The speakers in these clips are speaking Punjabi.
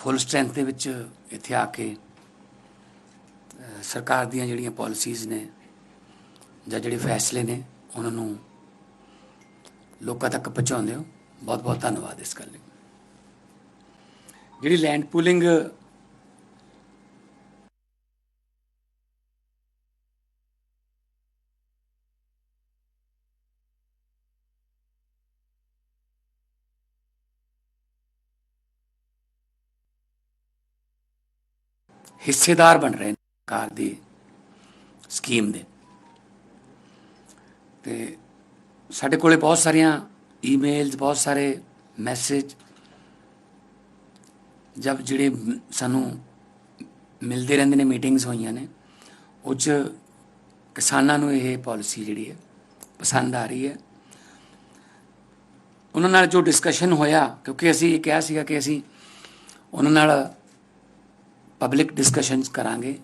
ਫੁੱਲ ਸਟਰੈਂਥ ਦੇ ਵਿੱਚ ਇੱਥੇ ਆ ਕੇ ਸਰਕਾਰ ਦੀਆਂ ਜਿਹੜੀਆਂ ਪਾਲਿਸੀਜ਼ ਨੇ ਜਾਂ ਜਿਹੜੇ ਫੈਸਲੇ ਨੇ, ਉਹਨਾਂ ਨੂੰ ਲੋਕਾਂ ਤੱਕ ਪਹੁੰਚਾਉਂਦੇ ਹੋ। ਬਹੁਤ ਬਹੁਤ ਧੰਨਵਾਦ ਇਸ ਗੱਲ ਲਈ। ਜਿਹੜੀ ਲੈਂਡ ਪੂਲਿੰਗ ਹਿੱਸੇਦਾਰ ਬਣ ਰਹੇ ਨੇ ਸਰਕਾਰ ਦੀ ਸਕੀਮ ਦੇ। ਤੇ ਸਾਡੇ ਕੋਲੇ ਬਹੁਤ ਸਾਰੀਆਂ ਈਮੇਲਸ ਬਹੁਤ ਸਾਰੇ ਮੈਸੇਜ ਜਦ ਜਿਹੜੇ ਸਾਨੂੰ ਮਿਲਦੇ ਰਹਿੰਦੇ ਨੇ ਮੀਟਿੰਗਸ ਹੋਈਆਂ ਨੇ, ਉਹ 'ਚ ਕਿਸਾਨਾਂ ਨੂੰ ਇਹ ਪਾਲਿਸੀ ਜਿਹੜੀ ਹੈ ਪਸੰਦ ਆ ਰਹੀ ਹੈ। ਉਹਨਾਂ ਨਾਲ ਜੋ ਡਿਸਕਸ਼ਨ ਹੋਇਆ, ਕਿਉਂਕਿ ਅਸੀਂ ਇਹ ਕਿਹਾ ਸੀਗਾ ਕਿ ਅਸੀਂ ਉਹਨਾਂ ਨਾਲ ਪਬਲਿਕ ਡਿਸਕਸ਼ਨਸ ਕਰਾਂਗੇ।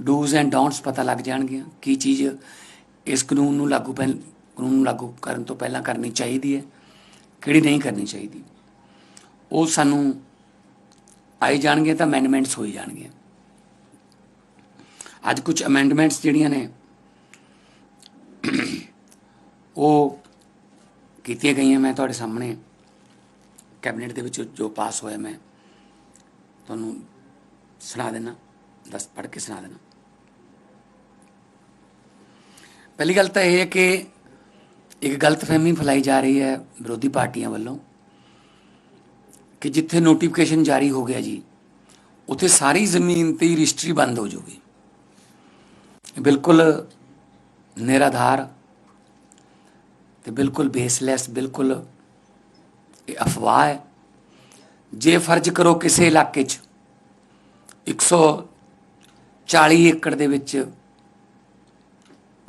ਡੂਜ਼ ਐਂਡ ਡੋਂਟਸ ਪਤਾ ਲੱਗ ਜਾਣਗੀਆਂ ਕੀ ਚੀਜ਼ ਇਸ ਕਾਨੂੰਨ ਨੂੰ ਲਾਗੂ ਪਹਿਲ, ਕਾਨੂੰਨ ਨੂੰ ਲਾਗੂ ਕਰਨ ਤੋਂ ਪਹਿਲਾਂ ਕਰਨੀ ਚਾਹੀਦੀ ਹੈ, ਕਿਹੜੀ ਨਹੀਂ ਕਰਨੀ ਚਾਹੀਦੀ। ਉਹ ਸਾਨੂੰ ਆਈ ਜਾਣਗੇ ਤਾਂ ਅਮੈਂਡਮੈਂਟਸ ਹੋਈ ਜਾਣਗੀਆਂ। ਅੱਜ ਕੁਝ ਅਮੈਂਡਮੈਂਟਸ ਜਿਹੜੀਆਂ ਨੇ, ਉਹ ਕੀਤੀਆਂ ਗਈਆਂ ਮੈਂ ਤੁਹਾਡੇ ਸਾਹਮਣੇ। ਕੈਬਨਿਟ ਦੇ ਵਿੱਚ ਜੋ ਪਾਸ ਹੋਇਆ ਮੈਂ, ਤੁਹਾਨੂੰ ਸੁਣਾ ਦੇਣਾ, ਦੱਸ, ਪੜ੍ਹ ਕੇ ਸੁਣਾ ਦੇਣਾ। ਪਹਿਲੀ ਗੱਲ ਤਾਂ ਇਹ ਹੈ ਕਿ ਇੱਕ ਗਲਤਫਹਿਮੀ ਫੈਲਾਈ ਜਾ ਰਹੀ ਹੈ ਵਿਰੋਧੀ ਪਾਰਟੀਆਂ ਵੱਲੋਂ ਕਿ ਜਿੱਥੇ ਨੋਟੀਫਿਕੇਸ਼ਨ ਜਾਰੀ ਹੋ ਗਿਆ ਜੀ, ਉੱਥੇ ਸਾਰੀ ਜ਼ਮੀਨ ਤੇ ਰਜਿਸਟਰੀ ਬੰਦ ਹੋ ਜਾਊਗੀ। ਬਿਲਕੁਲ ਨਿਰਾਧਾਰ ਤੇ ਬਿਲਕੁਲ ਬੇਸਲੈਸ ਬਿਲਕੁਲ ਇਹ ਅਫਵਾਹ ਹੈ। ਜੇ ਫਰਜ਼ ਕਰੋ ਕਿਸੇ ਇਲਾਕੇ 'ਚ 140 ਏਕੜ ਦੇ ਵਿੱਚ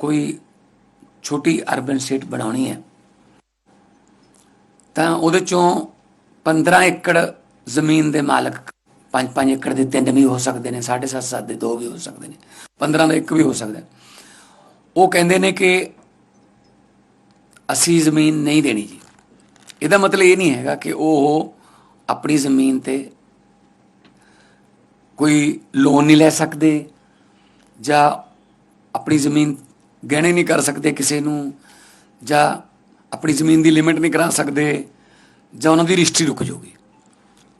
ਕੋਈ ਛੋਟੀ ਅਰਬਨ ਸਟੇਟ ਬਣਾਉਣੀ ਹੈ। ਤਾਂ ਉਹਦੇ ਚੋਂ 15 ਏਕੜ ਜ਼ਮੀਨ ਦੇ ਮਾਲਕ 5-5 ਏਕੜ ਦੇ ਤਿੰਨ ਵੀ ਹੋ ਸਕਦੇ ਨੇ 7.5 ਦੇ ਦੋ ਵੀ ਹੋ ਸਕਦੇ ਨੇ 15 ਦਾ ਇੱਕ ਵੀ ਹੋ ਸਕਦਾ ਉਹ ਕਹਿੰਦੇ ਨੇ ਕਿ ਅਸੀਂ ਜ਼ਮੀਨ ਨਹੀਂ ਦੇਣੀ ਜੀ। ਇਹਦਾ ਮਤਲਬ ਇਹ ਨਹੀਂ ਹੈਗਾ ਕਿ ਉਹ ਆਪਣੀ ਜ਼ਮੀਨ ਤੇ ਕੋਈ ਲੋਨ ਨਹੀਂ ਲੈ ਸਕਦੇ ਜਾਂ ਆਪਣੀ ਜ਼ਮੀਨ ਗਹਿਣੇ ਨਹੀਂ ਕਰ ਸਕਦੇ ਕਿਸੇ ਨੂੰ ਜਾਂ ਆਪਣੀ ਜ਼ਮੀਨ ਦੀ ਲਿਮਿਟ ਨਹੀਂ ਕਰਾ ਸਕਦੇ ਜਾਂ ਉਹਨਾਂ ਦੀ ਰਜਿਸਟਰੀ ਰੁਕ ਜਾਊਗੀ।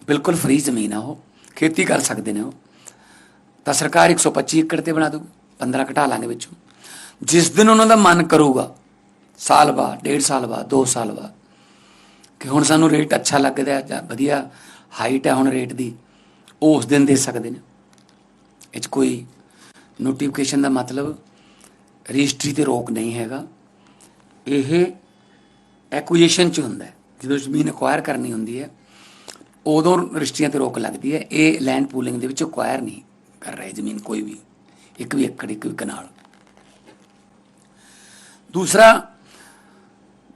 ਬਿਲਕੁਲ ਫ੍ਰੀ ਜ਼ਮੀਨ ਆ ਉਹ। ਖੇਤੀ ਕਰ ਸਕਦੇ ਨੇ ਉਹ। ਤਾਂ ਸਰਕਾਰ 125 ਏਕੜ ਤੇ ਬਣਾ ਦੂ 15 ਘਟਾ ਲਾਂਗੇ ਵਿੱਚੋਂ। ਜਿਸ ਦਿਨ ਉਹਨਾਂ ਦਾ ਮਨ ਕਰੂਗਾ, ਸਾਲ ਬਾਅਦ, ਡੇਢ ਸਾਲ ਬਾਅਦ 2 ਸਾਲ ਬਾਅਦ, ਕਿ ਹੁਣ ਸਾਨੂੰ ਰੇਟ ਅੱਛਾ ਲੱਗਦਾ ਜਾਂ ਵਧੀਆ ਹਾਈਟ ਹੈ ਹੁਣ ਰੇਟ ਦੀ ਉਹ ਉਸ ਦਿਨ ਦੇ ਸਕਦੇ ਨੇ। ਇਹ 'ਚ ਕੋਈ ਨੋਟੀਫਿਕੇਸ਼ਨ ਦਾ ਮਤਲਬ ਰਜਿਸਟਰੀ ਤੇ ਰੋਕ ਨਹੀਂ ਹੈਗਾ। ਇਹ ਐਕੁਜੀਸ਼ਨ ਚ ਹੁੰਦਾ ਹੈ। ਜਦੋਂ ਜ਼ਮੀਨ ਅਕਵਾਇਰ ਕਰਨੀ ਹੁੰਦੀ ਹੈ, ਉਦੋਂ ਰਜਿਸਟਰੀਆਂ ਤੇ ਰੋਕ ਲੱਗਦੀ ਹੈ। ਇਹ ਲੈਂਡ ਪੂਲਿੰਗ ਦੇ ਵਿੱਚ ਅਕਵਾਇਰ ਨਹੀਂ ਕਰ ਰਹੇ ਜ਼ਮੀਨ ਕੋਈ ਵੀ। ਇੱਕ ਵੀ ਏਕੜ, ਇੱਕ ਵੀ ਕਨਾਲ। ਦੂਸਰਾ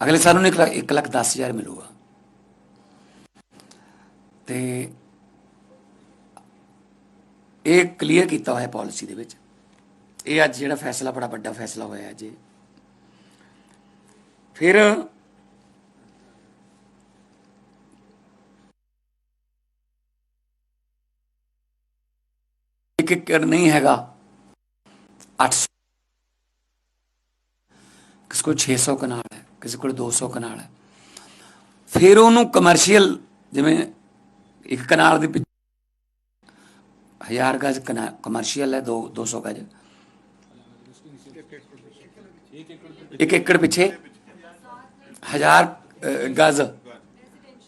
ਅਗਲੇ ਸਾਲ ਨੂੰ 1 ਲੱਖ 10 ਹਜ਼ਾਰ ਮਿਲੂਗਾ। ਤੇ ਇਹ ਕਲੀਅਰ ਕੀਤਾ ਹੋਇਆ ਪਾਲਿਸੀ ਦੇ ਵਿੱਚ। ਇਹ ਅੱਜ ਜਿਹੜਾ ਫੈਸਲਾ, ਬੜਾ ਵੱਡਾ ਫੈਸਲਾ ਹੋਇਆ ਅੱਜ ਫਿਰ ਇੱਕ ਏਕੜ ਨਹੀਂ ਹੈਗਾ। 800 ਕਿਸੇ ਕੋਲ 600 ਕਨਾਲ ਹੈ, ਕਿਸੇ ਕੋਲ 200 ਕਨਾਲ ਹੈ। ਫਿਰ ਉਹਨੂੰ ਕਮਰਸ਼ੀਅਲ ਜਿਵੇਂ ਇੱਕ ਕਨਾਲ ਦੇ ਹਜ਼ਾਰ ਗਜ ਕਮਰਸ਼ੀਅਲ ਹੈ 2 200 ਗਜ। ਇੱਕ ਏਕੜ ਪਿੱਛੇ ਹਜ਼ਾਰ ਗਜ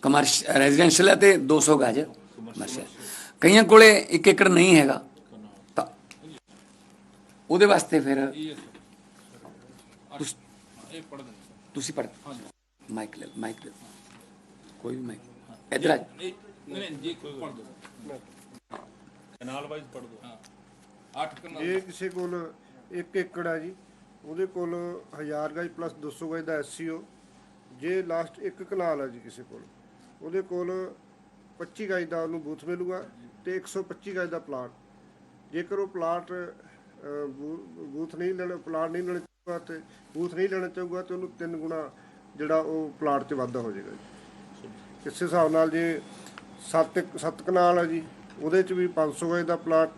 ਕਮਰਸ਼ੀਅਲ ਰੈਜ਼ੀਡੈਂਸ਼ੀਅਲ ਹੈ ਤੇ 200 ਗਜ ਕਮਰਸ਼ੀਅਲ ਕਈਆਂ ਕੋਲੇ ਇੱਕ ਏਕੜ ਨਹੀਂ ਹੈਗਾ, ਤਾਂ ਉਹਦੇ ਵਾਸਤੇ ਫਿਰ ਤੁਸ- ਤੁਸੀਂ ਪੜ ਮਾਈਕ ਲੈ ਮਾਈਕ ਲੈ ਕੋਈ ਵੀ ਮਾਈਕ ਇਧਰ ਆ। ਨਹੀਂ ਨਹੀਂ ਜੀ ਪੜ ਦੋ ਕਨਾਲ ਵਾਈਜ਼ ਪੜ ਦੋ ਹਾਂ। 8 ਕਨਾਲ। ਜੇ ਕਿਸੇ ਕੋਲ 1 ਏਕੜ ਹੈ ਜੀ। ਉਹਦੇ ਕੋਲ 1000 ਗਜ ਪਲੱਸ 200 ਗਜ ਦਾ ਐਸਸੀਓ ਜੇ ਲਾਸਟ ਇੱਕ ਕਨਾਲ ਹੈ ਜੀ ਕਿਸੇ ਕੋਲ। ਉਹਦੇ ਕੋਲ 25 ਗਜ ਦਾ ਉਹਨੂੰ ਬੂਥ ਮਿਲੂਗਾ ਤੇ 125 ਗਜ ਦਾ ਪਲਾਟ। ਜੇਕਰ ਉਹ ਪਲਾਟ ਬੂਥ ਨਹੀਂ ਲੈਣਾ ਪਲਾਟ ਨਹੀਂ ਲੈਣਾ ਤੇ ਬੂਥ ਨਹੀਂ ਲੈਣਾ ਚਾਹੂਗਾ ਤੇ ਉਹਨੂੰ ਤਿੰਨ ਗੁਣਾ ਜਿਹੜਾ ਉਹ ਪਲਾਟ 'ਚ ਵਾਧਾ ਹੋ ਜਾਏਗਾ ਜੀ ਇਸੇ ਹਿਸਾਬ ਨਾਲ ਜੇ 7 7 ਕਨਾਲ ਹੈ ਜੀ ਉਹਦੇ 'ਚ ਵੀ 500 ਗਜ ਦਾ ਪਲਾਟ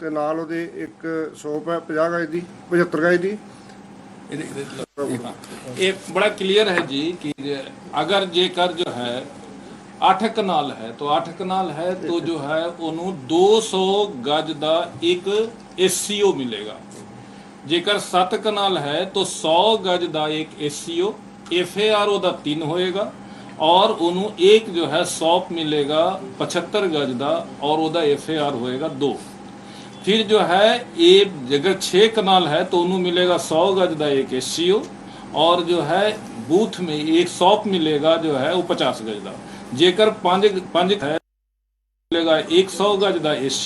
ਤੇ ਨਾਲ ਉਹਦੇ ਇੱਕ 100 50 ਗਜ ਦੀ 75 ਗਜ ਦੀ ये बड़ा क्लियर है जी कि अगर जेकर जो है 8 ਕਨਾਲ ਹੈ तो 8 ਕਨਾਲ ਹੈ तो जो है ਉਹਨੂੰ 200 ਗਜ ਦਾ ਇੱਕ ਐਸਸੀਓ ਮਿਲੇਗਾ ਜੇਕਰ 7 ਕਨਾਲ ਹੈ तो 100 ਗਜ ਦਾ ਇੱਕ ਐਸਸੀਓ ਐਫਏਆਰ ਉਹਦਾ 3 ਹੋਏਗਾ और ਉਹਨੂੰ ਇੱਕ ਜੋ ਹੈ 100 ਮਿਲੇਗਾ 75 ਗਜ ਦਾ और ਉਹਦਾ ਐਫਏਆਰ ਹੋਏਗਾ 2 फिर जो है ये जगह छह कनाल है तो उन्हें मिलेगा सौ गज का एक एस और जो है बूथ में एक सौप मिलेगा जो है वो पचास गज का जेकर पांच पांच है मिलेगा एक सौ गज का एस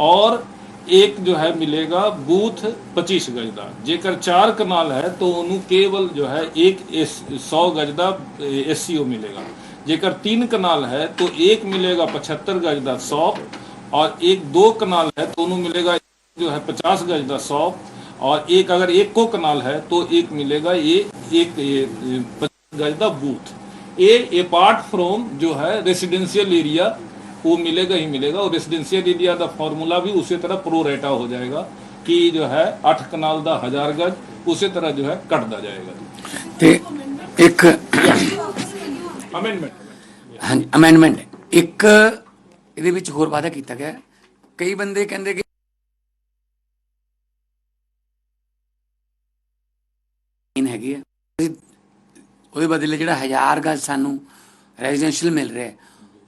और एक जो है मिलेगा बूथ पच्चीस गज का जेकर चार कनाल है तो उन्हें केवल जो है एक सौ गज का एस मिलेगा जेकर तीन कनाल है तो एक मिलेगा पचहत्तर गज का सौप और एक दो कनाल है तो उन्हें मिलेगा जो है पचास गज का सौ और एक अगर एक को कनाल है तो एक मिलेगा ये एक ये, पचास गज का बूथ ये अपार्ट फ्रॉम जो है रेसिडेंशियल एरिया वो मिलेगा ही मिलेगा और रेसिडेंशियल एरिया का फॉर्मूला भी उसी तरह प्रो रेटा हो जाएगा कि जो है अठ कनाल का हजार गज उसी तरह जो है कटता जाएगा ਤੇ ਇੱਕ अमेंडमेंट ਹਾਂਜੀ ਅਮੈਂਡਮੈਂਟ ਇੱਕ ਇਹਦੇ ਵਿੱਚ ਹੋਰ ਵਾਅਦਾ ਕੀਤਾ ਗਿਆ ਹੈ। ਕਈ ਬੰਦੇ ਕਹਿੰਦੇ ਕਿ ਇਨ ਹੈਗੀ ਹੈ ਅਸੀਂ ਉਹਦੇ ਬਦਲੇ ਜਿਹੜਾ 1000 ਗਜ ਸਾਨੂੰ ਰੈਜ਼ੀਡੈਂਸ਼ੀਅਲ ਮਿਲ ਰਿਹਾ ਹੈ,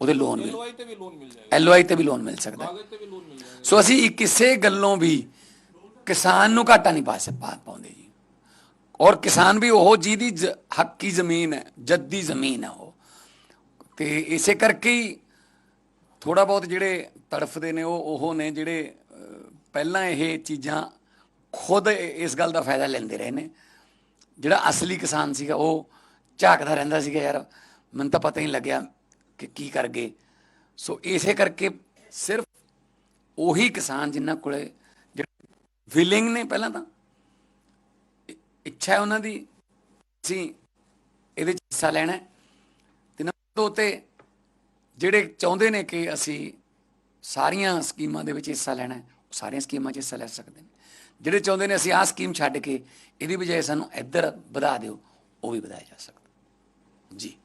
ਉਹਦੇ ਲੋਨ ਮਿਲ ਐਲਓਆਈ ਤੇ ਵੀ ਲੋਨ ਐਲਓਆਈ ਤੇ ਵੀ ਲੋਨ ਮਿਲ ਸਕਦਾ। ਸੋ ਅਸੀਂ ਕਿਸੇ ਗੱਲੋਂ ਵੀ ਕਿਸਾਨ ਨੂੰ ਘਾਟਾ ਨਹੀਂ ਪਾ ਸਕਦਾ ਪਾਉਂਦੇ ਜੀ। ਔਰ ਕਿਸਾਨ ਵੀ ਉਹ ਜਿਹਦੀ ਹੱਕ ਦੀ ਜ਼ਮੀਨ ਹੈ ਜੱਦੀ ਜ਼ਮੀਨ ਹੈ ਉਹ। ਤੇ ਇਸੇ ਕਰਕੇ ਹੀ ਥੋੜਾ ਬਹੁਤ ਜਿਹੜੇ ਤੜਫਦੇ ਨੇ ਉਹ ਉਹ ਨੇ ਜਿਹੜੇ ਪਹਿਲਾਂ ਇਹ ਚੀਜ਼ਾਂ ਖੁਦ ਇਸ ਗੱਲ ਦਾ ਫਾਇਦਾ ਲੈਂਦੇ ਰਹੇ ਨੇ। ਜਿਹੜਾ ਅਸਲੀ ਕਿਸਾਨ ਸੀਗਾ ਉਹ ਝਾਕਦਾ ਰਹਿੰਦਾ ਸੀਗਾ ਯਾਰ ਮੈਨੂੰ ਤਾਂ ਪਤਾ ਹੀ ਲੱਗਿਆ ਕਿ ਕੀ ਕਰ ਗਏ? ਸੋ ਇਸੇ ਕਰਕੇ ਸਿਰਫ ਉਹੀ ਕਿਸਾਨ ਜਿਨ੍ਹਾਂ ਕੋਲੇ ਜਿਹੜੇ ਵਿਲਿੰਗ ਨੇ ਪਹਿਲਾਂ ਤਾਂ ਇੱਛਾ ਹੈ ਉਹਨਾਂ ਦੀ, ਅਸੀਂ ਇਹਦੇ ਚ ਹਿੱਸਾ ਲੈਣਾ ਹੈ। ਤੇ ਨੰਬਰ ਦੋ ਤੇ ਜਿਹੜੇ ਚਾਹੁੰਦੇ ਨੇ ਕਿ ਅਸੀਂ ਸਾਰੀਆਂ ਸਕੀਮਾਂ ਦੇ ਵਿੱਚ ਹਿੱਸਾ ਲੈਣਾ ਹੈ, ਉਹ ਸਾਰੀਆਂ ਸਕੀਮਾਂ 'ਚ ਹਿੱਸਾ ਲੈ ਸਕਦੇ ਨੇ। ਜਿਹੜੇ ਚਾਹੁੰਦੇ ਨੇ ਅਸੀਂ ਆਹ ਸਕੀਮ ਛੱਡ ਕੇ, ਇਹਦੀ ਬਜਾਏ ਸਾਨੂੰ ਇੱਧਰ ਵਧਾ ਦਿਓ, ਉਹ ਵੀ ਵਧਾਇਆ ਜਾ ਸਕਦਾ। ਜੀ।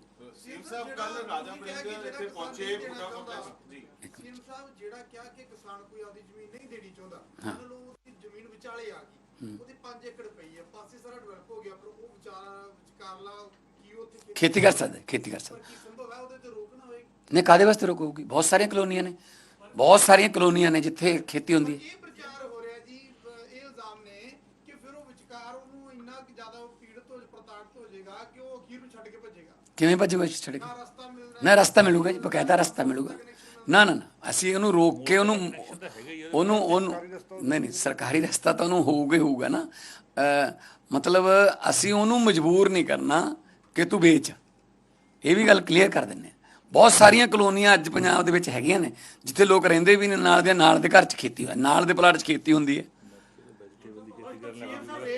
ਸੀਮ ਸਾਹਿਬ ਕੱਲ ਰਾਜਾ ਵੜਿੰਗ ਇੱਥੇ ਪਹੁੰਚੇ ਬੂਟਾ ਕੰਪਲੈਕਸ ਜੀ। ਸੀਐਮ ਸਾਹਿਬ ਜਿਹੜਾ ਕਿਹਾ ਕਿ ਕਿਸਾਨ ਕੋਈ ਆਪਦੀ ਜ਼ਮੀਨ ਨਹੀਂ ਦੇਣੀ ਚਾਹੁੰਦਾ ਉਹਨਾਂ ਨੂੰ ਉਹਦੀ ਜ਼ਮੀਨ ਵਿਚਾਲੇ ਆ ਗਈ। ਉਹਦੀ 5 ਏਕੜ ਪਈ ਹੈ ਪਾਸੇ ਸਾਰਾ ਡਿਵੈਲਪ ਹੋ ਗਿਆ ਪਰ ਉਹ ਵਿਚਾਰਾ ਵਿਚਕਾਰਲਾ ਕੀ ਉੱਥੇ ਖੇਤੀ ਕਰ ਸਕਦਾ ਖੇਤੀ ਕਰ ਸਕਦਾ। ਸੰਭਵ ਹੈ ਉਹਦੇ ਤੇ ਕਾਦੇ ਵਾਸਤੇ ਰੋਕੂਗੀ? ਬਹੁਤ ਸਾਰੀਆਂ ਕਲੋਨੀਆਂ ਨੇ ਬਹੁਤ ਸਾਰੀਆਂ ਕਲੋਨੀਆਂ ਨੇ ਜਿੱਥੇ ਖੇਤੀ ਹੁੰਦੀ ਹੋ ਰਿਹਾ ਜੀ ਅਹ ਇਹ ਇਲਜ਼ਾਮ ਨੇ ਕਿ ਫਿਰ ਉਹ ਵਿਚਕਾਰ ਉਹਨੂੰ ਇੰਨਾ ਕਿ ਜ਼ਿਆਦਾ ਪੀੜਤ ਹੋ ਪ੍ਰਤਾੜਿਤ ਹੋ ਜਾਏਗਾ ਕਿ ਉਹ ਅਖੀਰ ਨੂੰ ਛੱਡ ਕੇ ਭੱਜੇਗਾ ਕਿਵੇਂ ਭੱਜੂਗਾ ਛੱਡ ਕੇ? ਨਾ ਰਸਤਾ ਮਿਲੂਗਾ ਜੀ ਬਕਾਇਦਾ ਰਸਤਾ ਮਿਲੂਗਾ। ਨਾ ਨਾ ਨਾ ਅਸੀਂ ਉਹਨੂੰ ਰੋਕ ਕੇ ਉਹਨੂੰ ਉਹਨੂੰ ਉਹਨੂੰ ਨਹੀਂ ਨਹੀਂ ਸਰਕਾਰੀ ਰਸਤਾ ਤਾਂ ਉਹਨੂੰ ਹੋਊਗਾ ਹੀ ਹੋਊਗਾ ਨਾ। ਮਤਲਬ ਅਸੀਂ ਉਹਨੂੰ ਮਜਬੂਰ ਨਹੀਂ ਕਰਨਾ ਕਿ ਤੂੰ ਵੇਚ। ਇਹ ਵੀ ਗੱਲ ਕਲੀਅਰ ਕਰ ਦਿੰਨੇ। ਬਹੁਤ ਸਾਰੀਆਂ ਕਲੋਨੀਆਂ ਅੱਜ ਪੰਜਾਬ ਦੇ ਵਿੱਚ ਹੈਗੀਆਂ ਨੇ ਜਿੱਥੇ ਲੋਕ ਰਹਿੰਦੇ ਵੀ ਨੇ ਨਾਲ ਦੇ ਨਾਲ ਦੇ ਘਰ 'ਚ ਖੇਤੀ ਹੋਇਆ ਨਾਲ ਦੇ ਪਲਾਟ 'ਚ ਖੇਤੀ ਹੁੰਦੀ ਹੈ। ਰੇਟ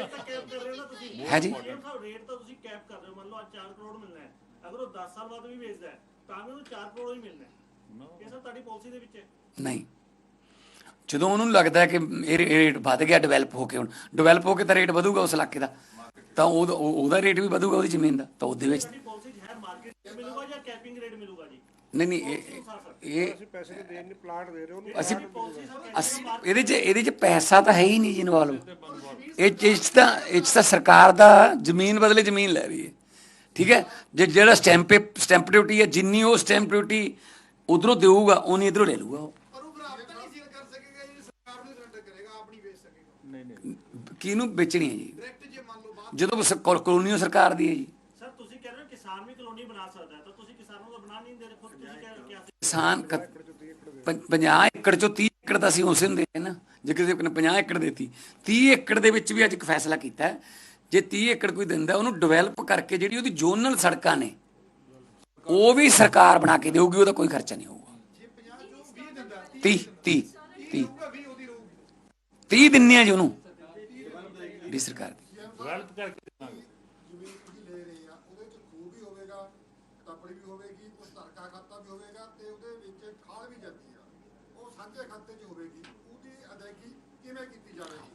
ਤਾਂ ਕੈਪ ਕਰ ਰਹੇ ਹੋ ਨਾ ਤੁਸੀਂ? ਹੈ ਜੀ। ਸੀਐਮ ਸਾਹਿਬ ਰੇਟ ਤਾਂ ਤੁਸੀਂ ਕੈਪ ਕਰ ਰਹੇ ਹੋ ਮੰਨ ਲਓ ਅੱਜ 4 ਕਰੋੜ ਮਿਲਣਾ ਹੈ। ਅਗਰ ਉਹ 10 ਸਾਲ ਬਾਅਦ ਵੀ ਵੇਚਦਾ ਹੈ ਤਾਂ ਵੀ ਉਹਨੂੰ 4 ਕਰੋੜ ਹੀ ਮਿਲਣਾ ਹੈ। ਇਹ ਸਭ ਤੁਹਾਡੀ ਪਾਲਿਸੀ ਦੇ ਵਿੱਚ ਹੈ? ਨਹੀਂ। ਜਦੋਂ ਉਹਨੂੰ ਲੱਗਦਾ ਹੈ ਕਿ ਇਹ ਰੇਟ ਵੱਧ ਗਿਆ ਡਿਵੈਲਪ ਹੋ ਕੇ ਹੁਣ ਡਿਵੈਲਪ ਹੋ ਕੇ ਤਾਂ ਰੇਟ ਵਧੂਗਾ ਉਸ ਇਲਾਕੇ ਦਾ। ਤਾਂ ਉਹਦਾ ਉਹ- ਉਹਦਾ ਰੇਟ ਵੀ ਵਧੂਗਾ ਉਹਦੀ ਜ਼ਮੀਨ ਦਾ ਤਾਂ ਉਹਦੇ ਵਿੱਚ ਤੁਹਾਡੀ ਪਾਲਿਸੀ 'ਚ ਹੈ ਮਾਰਕੀਟ ਰੇਟ ਮਿਲੂਗਾ ਜਾਂ ਕੈਪਿੰਗ ਰੇਟ ਮਿਲੂਗਾ ਜੀ? ਨਹੀਂ ਨਹੀਂ ਇਹ ਇਹ ਅਸੀਂ ਇਹਦੇ 'ਚ ਇਹਦੇ 'ਚ ਪੈਸਾ ਤਾਂ ਹੈ ਹੀ ਨਹੀਂ ਜੀ ਇਨਵੋਲਵ ਇਹ 'ਚ- ਇਹ 'ਚ ਤਾਂ ਇਹ 'ਚ ਤਾਂ ਸਰਕਾਰ ਦਾ ਜ਼ਮੀਨ ਬਦਲੇ ਜ਼ਮੀਨ ਲੈ ਰਹੀ ਹੈ। ਠੀਕ ਹੈ? ਜੇ ਜਿਹੜਾ ਸਟੈਂਪ ਸਟੈਂਪ ਡਿਊਟੀ ਹੈ ਜਿੰਨੀ ਉਹ ਸਟੈਂਪ ਡਿਊਟੀ ਉਧਰੋਂ ਦੇਊਗਾ ਉਨੀ ਇਧਰੋਂ ਲੈ ਲੂਗਾ ਉਹ। ਪਰ ਉਹ ਬਰਾਬਰ ਨਹੀਂ। ਸੀਲ ਕਰ ਸਕੇਗਾ ਜੀ? ਸਰਕਾਰ ਨੂੰ ਸਰੈਂਡਰ ਕਰੇਗਾ ਆਪ ਨਹੀਂ ਵੇਚ ਸਕੇਗਾ ਕਿਹਨੂੰ ਵੇਚਣੀ ਹੈ ਜੀ ਜਦੋਂ ਸਰਕਾਰ ਦੀ ਹੈ ਜੀ। ਸਰ ਤੁਸੀਂ ਕਹਿ ਰਹੇ ਹੋ ਕਿਸਾਨ ਵੀ ਕਲੋਨੀ ਬਣਾ ਸਕਦਾ ਹੈ ਤਾਂ ਤੁਸੀਂ ਕਿਸਾਨਾਂ ਨੂੰ ਬਣਾ ਨਹੀਂ ਦੇ ਰਹੇ ਖੁਦ ਤੁਸੀਂ ਕਹਿ ਕਿਸਾਨ 50 ਏਕੜ ਚੋਂ 30 ਏਕੜ ਤਾਂ ਅਸੀਂ ਉਸੇ ਨੂੰ ਦੇ ਨਾ। ਜੇ ਕਿਸੇ ਨੇ 50 ਏਕੜ ਦੇਤੀ 30 ਏਕੜ ਦੇ ਵਿੱਚ ਵੀ ਅੱਜ ਇੱਕ ਫੈਸਲਾ ਕੀਤਾ ਹੈ ਜੇ 30 ਏਕੜ ਕੋਈ ਦਿੰਦਾ ਉਹਨੂੰ ਡਿਵੈਲਪ ਕਰਕੇ ਜਿਹੜੀ ਉਹਦੀ ਜ਼ੋਨਲ ਸੜਕਾਂ ਨੇ ਉਹ ਵੀ ਸਰਕਾਰ ਬਣਾ ਕੇ ਦੇਊਗੀ ਉਹਦਾ ਕੋਈ ਖਰਚਾ ਨਹੀਂ ਹੋਊਗਾ। ਜੇ 50 ਜੋ 20 ਦਿੰਦਾ 30 30 30 ਹੋਊਗਾ 20 ਉਹਦੀ ਰਹੂਗੀ 30 ਦਿੰਨੇ ਆ ਜੀ ਉਹਨੂੰ ਦੀ ਸਰਕਾਰ ਦੀ। ਖੂਹ ਵੀ ਹੋਵੇਗਾ ਤਪੜੀ ਵੀ ਹੋਵੇਗੀ ਕੁਛ ਧਰਕਾ ਖਾਤਾ ਵੀ ਹੋਵੇਗਾ ਤੇ ਉਹਦੇ ਵਿੱਚ ਖਾਲ ਵੀ ਜਾਂਦੀ ਆ ਉਹ ਸਾਂਝੇ ਖਾਤੇ 'ਚ ਹੋਵੇਗੀ ਉਹਦੀ ਅਦਾਇਗੀ ਕਿਵੇਂ ਕੀਤੀ ਜਾਵੇਗੀ?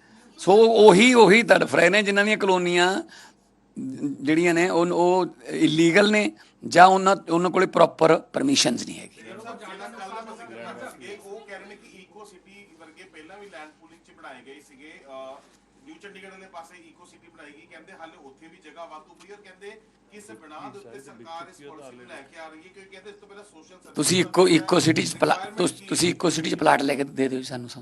ਸੋ ਉਹੀ ਉਹੀ ਤੜਫ ਰਹੇ ਨੇ ਜਿਨ੍ਹਾਂ ਦੀਆਂ ਕਲੋਨੀਆਂ ਜਿਹੜੀਆਂ ਨੇ ਉਹ ਉਹ ਇਲੀਗਲ ਨੇ ਜਾਂ ਉਹਨਾਂ ਉਹਨਾਂ ਕੋਲੇ ਪ੍ਰੋਪਰ ਪਰਮਿਸ਼ਨਸ ਨਹੀਂ ਹੈਗੀ। ਉਹ ਕਹਿ ਰਹੇ ਨੇ ਕਿ ਈਕੋ ਸਿਟੀ ਵਰਗੇ ਪਹਿਲਾਂ ਵੀ ਲੈਂਡ ਪੂਲਿੰਗ ਚ ਬਣਾਏ ਗਏ ਸੀਗੇ ਨਿਊ ਚੰਡੀਗੜ੍ਹ ਵਾਲੇ ਪਾਸੇ ਈਕੋ ਸਿਟੀ ਬਣਾਈ ਗਈ ਕਹਿੰਦੇ ਹਾਲੇ ਉੱਥੇ ਵੀ ਜਗ੍ਹਾ ਵਾਧੂ ਪਈ ਔਰ ਕਹਿੰਦੇ ਕਿ ਇਸ ਬਣਾ ਦੇ ਉੱਤੇ ਸਰਕਾਰ ਇਸ ਪਾਲਿਸੀ ਨੂੰ ਲੈ ਕੇ ਆ ਰਹੀ ਹੈ ਕਿਉਂਕਿ ਕਹਿੰਦੇ ਇਸ ਤੋਂ ਪਹਿਲਾਂ ਸੋਸ਼ਲ ਤੁਸੀਂ ਇੱਕੋ ਇੱਕੋ ਸਿਟੀ ਚ ਤੁਸ- ਤੁਸੀਂ ਇੱਕੋ ਸਿਟੀ ਚ ਪਲਾਟ ਲੈ ਕੇ ਦੇ ਦਿਓ ਸਾਨੂੰ ਸਾ।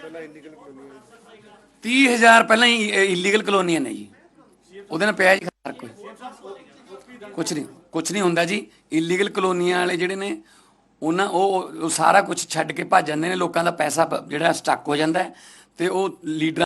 30000 ਪਹਿਲਾਂ ਹੀ ਇਲੀਗਲ ਕਲੋਨੀਆਂ ਨੇ ਜੀ। ਉਹਦੇ ਨਾਲ ਪਿਆ ਜੀ ਫ਼ਰਕ ਕੋਈ। ਕੁਝ ਨਹੀਂ ਕੁਝ ਨਹੀਂ ਹੁੰਦਾ ਜੀ। ਇਲੀਗਲ ਕਲੋਨੀਆਂ ਵਾਲੇ ਜਿਹੜੇ ਨੇ, ਉਹਨਾਂ ਉਹ ਸਾਰਾ ਕੁਝ ਛੱਡ ਕੇ ਭੱਜ ਜਾਂਦੇ ਨੇ। ਲੋਕਾਂ ਦਾ ਪੈਸਾ ਜਿਹੜਾ ਸਟਕ ਹੋ ਜਾਂਦਾ ਤੇ ਉਹ ਲੀਡਰਾਂ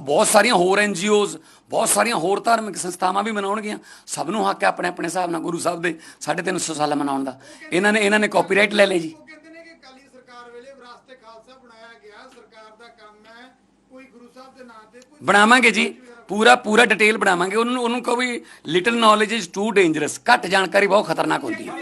ਬਹੁਤ ਸਾਰੀਆਂ ਹੋਰ ਐਨਜੀਓਜ਼ ਬਹੁਤ ਸਾਰੀਆਂ ਹੋਰ ਧਾਰਮਿਕ ਸੰਸਥਾਵਾਂ ਵੀ ਮਨਾਉਣਗੀਆਂ। ਸਭ ਨੂੰ ਹੱਕ ਹੈ ਆਪਣੇ ਆਪਣੇ ਹਿਸਾਬ ਨਾਲ ਗੁਰੂ ਸਾਹਿਬ ਦੇ 350 ਸਾਲ ਮਨਾਉਣ ਦਾ। ਇਹਨਾਂ ਨੇ ਇਹਨਾਂ ਨੇ ਕਾਪੀਰਾਈਟ ਲੈ ਲਏ ਜੀ। ਬਣਾਵਾਂਗੇ ਜੀ। ਪੂਰਾ ਪੂਰਾ ਡਿਟੇਲ ਬਣਾਵਾਂਗੇ। ਉਹਨੂੰ ਉਹਨੂੰ ਕਹੋ ਵੀ little knowledge is too dangerous ਘੱਟ ਜਾਣਕਾਰੀ ਬਹੁਤ ਖਤਰਨਾਕ ਹੁੰਦੀ ਹੈ।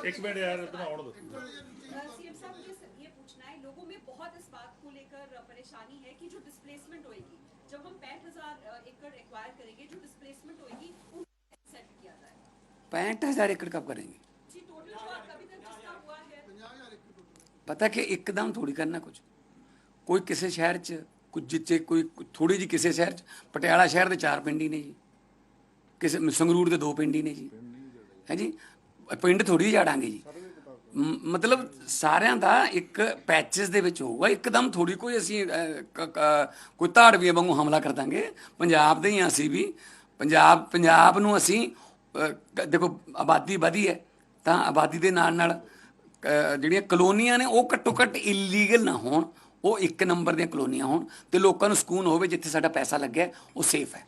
एक मिनट यार इतना और दो। सीएम साहब मुझे ये पूछना है लोगों में बहुत इस बात को लेकर परेशानी है कि जो डिस्प्लेसमेंट होगी जब हम पैंठ एकड़ एक्वायर करेंगे जो डिस्प्लेसमेंट होगी सेट किया जाए। पैंठ हज़ार एकड़ कब करेंगे? पता कि एकदम थोड़ी करना कुछ। कोई ਕਿਸੇ शहर च कुछ ਜਿੱਥੇ कोई थोड़ी जी ਕਿਸੇ शहर च पटियाला शहर के चार ਪਿੰਡ ਹੀ ਨੇ ਜੀ ਕਿਸੇ ਸੰਗਰੂਰ ਦੇ ਦੋ ਪਿੰਡ ਹੀ ਨੇ जी? ਹੈ ਜੀ ਪਿੰਡ ਥੋੜੀ ਜਾੜਾਂਗੇ ਜੀ। ਮ- ਮਤਲਬ ਸਾਰਿਆਂ ਦਾ ਇੱਕ ਪੈਚਸ ਦੇ ਵਿੱਚ ਹੋਊਗਾ। ਇੱਕਦਮ ਥੋੜੀ ਕੋਈ ਅਸੀਂ ਕੋਈ ਧਾੜਵੀਆਂ ਵਾਂਗੂ ਹਮਲਾ ਕਰ ਦਾਂਗੇ। ਪੰਜਾਬ ਦੇ ਹੀ ਹਾਂ ਅਸੀਂ ਵੀ। ਪੰਜਾਬ ਪੰਜਾਬ ਨੂੰ ਅਸੀਂ ਦੇਖੋ ਆਬਾਦੀ ਵਧੀ ਹੈ ਤਾਂ ਆਬਾਦੀ ਦੇ ਨਾਲ ਨਾਲ ਅਹ, ਜਿਹੜੀਆਂ ਕਲੋਨੀਆਂ ਨੇ ਉਹ ਘੱਟੋ ਘੱਟ ਇਲੀਗਲ ਨਾ ਹੋਣ। ਉਹ ਇੱਕ ਨੰਬਰ ਦੀਆਂ ਕਲੋਨੀਆਂ ਹੋਣ ਤੇ ਲੋਕਾਂ ਨੂੰ ਸਕੂਨ ਹੋਵੇ ਜਿੱਥੇ ਸਾਡਾ ਪੈਸਾ ਲੱਗਿਆ ਉਹ ਸੇਫ ਹੈ।